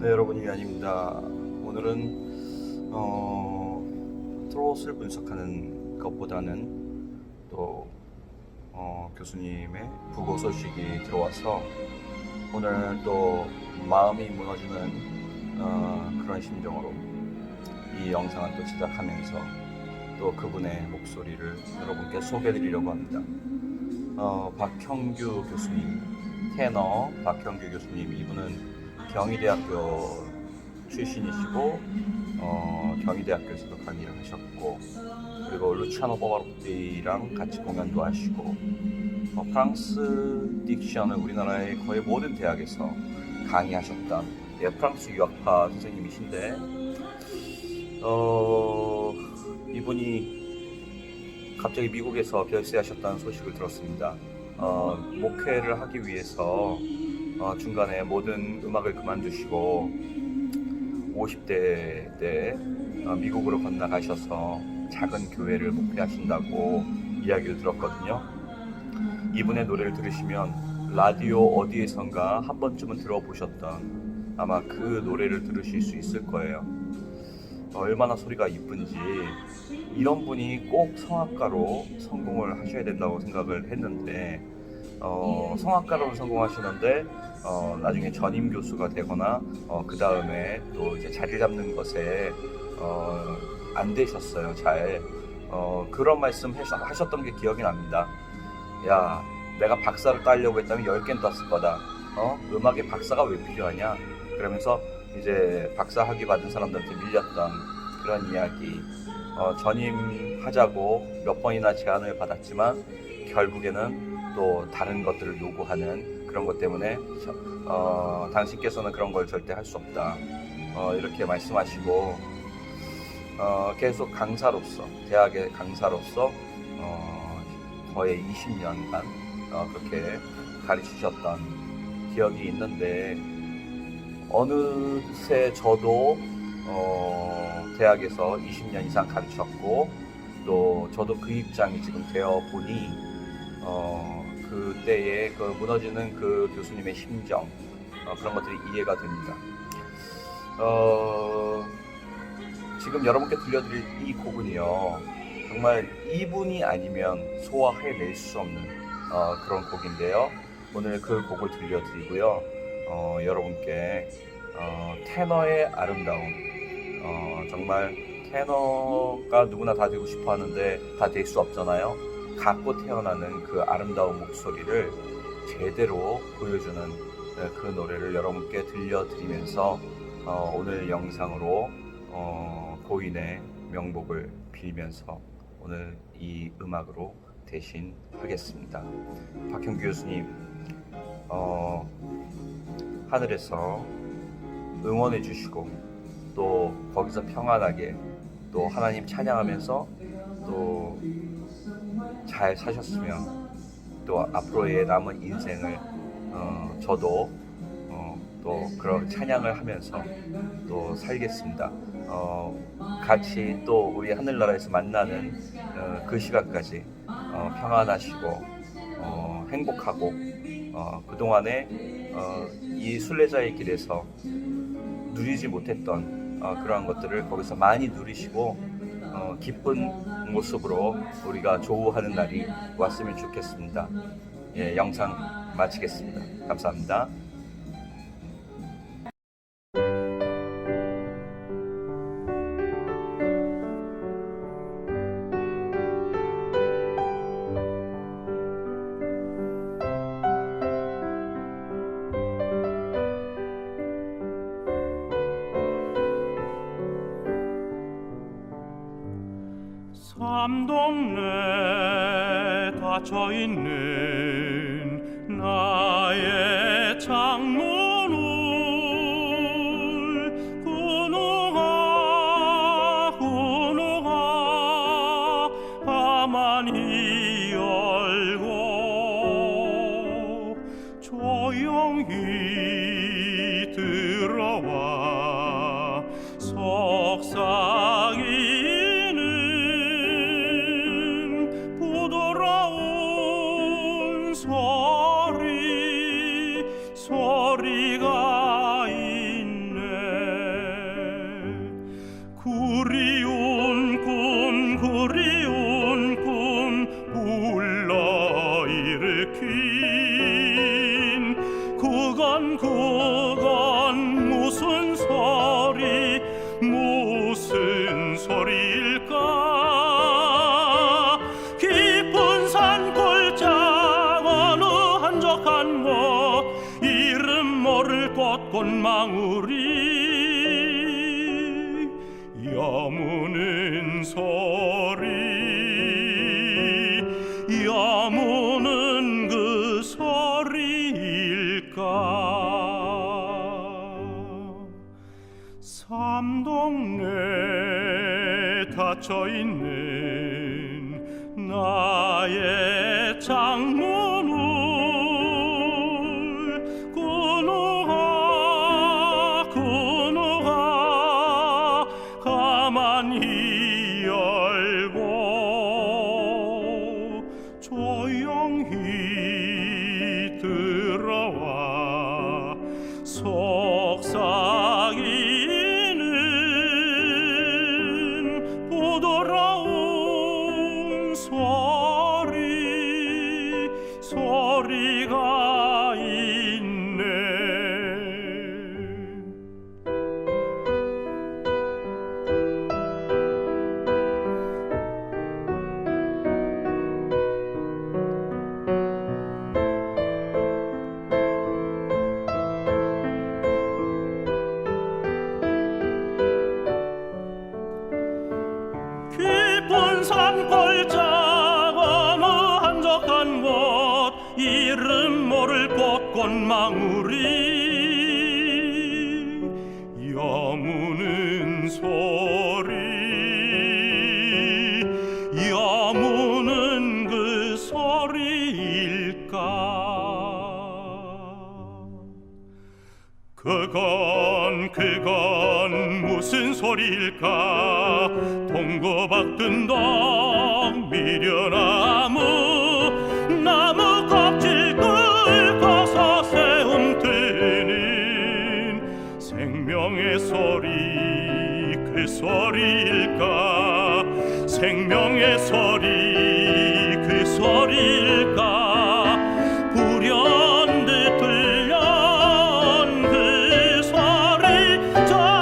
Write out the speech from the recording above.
네, 여러분 이한입니다. 오늘은 어, 트롯을 분석하는 것보다는 또 어, 교수님의 부고 소식이 들어와서 오늘 또 마음이 무너지는 어, 그런 심정으로 이 영상을 또 제작하면서 또 그분의 목소리를 여러분께 소개해드리려고 합니다. 어, 박형규 교수님, 테너 박형규 교수님 이분은 경희대학교 출신이시고 어, 경희대학교에서도 강의를 하셨고 그리고 루치아노 보바로티랑 같이 공연도 하시고 어, 프랑스 딕션을 우리나라의 거의 모든 대학에서 강의하셨다. 예, 프랑스 유학파 선생님이신데 어, 이분이 갑자기 미국에서 별세하셨다는 소식을 들었습니다. 어, 목회를 하기 위해서 어, 중간에 모든 음악을 그만두시고 50대 때 어, 미국으로 건너가셔서 작은 교회를 목회하신다고 이야기를 들었거든요. 이분의 노래를 들으시면 라디오 어디에선가 한 번쯤은 들어보셨던 아마 그 노래를 들으실 수 있을 거예요. 어, 얼마나 소리가 이쁜지 이런 분이 꼭 성악가로 성공을 하셔야 된다고 생각을 했는데 어, 성악가로 성공하시는데 어, 나중에 전임 교수가 되거나 어, 그 다음에 또 이제 자리 잡는 것에 어, 안 되셨어요 잘. 어, 그런 말씀 하셨- 하셨던 게 기억이 납니다. 야 내가 박사를 따려고 했다면 10개는 땄을 거다. 어? 음악에 박사가 왜 필요하냐? 그러면서 이제 박사 학위 받은 사람들한테 밀렸던 그런 이야기. 어, 전임하자고 몇 번이나 제안을 받았지만 결국에는 또 다른 것들을 요구하는 그런 것 때문에 저- 어, 당신께서는 그런 걸 절대 할 수 없다. 어, 이렇게 말씀하시고 어, 계속 강사로서 대학의 강사로서 어, 거의 20년간 어, 그렇게 가르치셨던 기억이 있는데 어느새 저도 어, 대학에서 20년 이상 가르쳤고 또 저도 그 입장이 지금 되어 보니 어, 그때의 그 무너지는 그 교수님의 심정 어, 그런 것들이 이해가 됩니다. 어, 지금 여러분께 들려드릴 이 곡은요 정말 이분이 아니면 소화해낼 수 없는 어, 그런 곡인데요. 오늘 그 곡을 들려드리고요. 어, 여러분께 어, 테너의 아름다움 어, 정말 테너가 누구나 다 되고 싶어 하는데 다 될 수 없잖아요. 갖고 태어나는 그 아름다운 목소리를 제대로 보여주는 어, 그 노래를 여러분께 들려드리면서 어, 오늘 영상으로 어, 고인의 명복을 빌면서 오늘 이 음악으로 대신 하겠습니다. 박형규 교수님, 어, 하늘에서 응원해 주시고 또 거기서 평안하게 또 하나님 찬양하면서 또 잘 사셨으면 또 앞으로의 남은 인생을 어, 저도 어, 또 그런 찬양을 하면서 또 살겠습니다. 어, 같이 또 우리 하늘나라에서 만나는 어, 그 시간까지 어, 평안하시고 어, 행복하고 어, 그동안에 어, 이 순례자의 길에서 누리지 못했던 어, 그러한 것들을 거기서 많이 누리시고 어, 기쁜 모습으로 우리가 조우하는 날이 왔으면 좋겠습니다. 예, 영상 마치겠습니다. 감사합니다. 삼동네 닫혀 있는 나의 창문을 군우가 군우가 가만히 소리 소리가 있네. 구리운 꿈 구리운 꿈 불러 일으킨 그건 그 망우리 여무는 소리 여무는 그 소리일까? 삼동네 닫혀있는 나의 창문 속 꽃꽃망우리 여무는 소리 여무는 그 소리일까? 그건 그건 무슨 소리일까? 동고박든 덕 미련나 생명의 소리 그 소리일까 불현듯 들려온 그 소리 장난.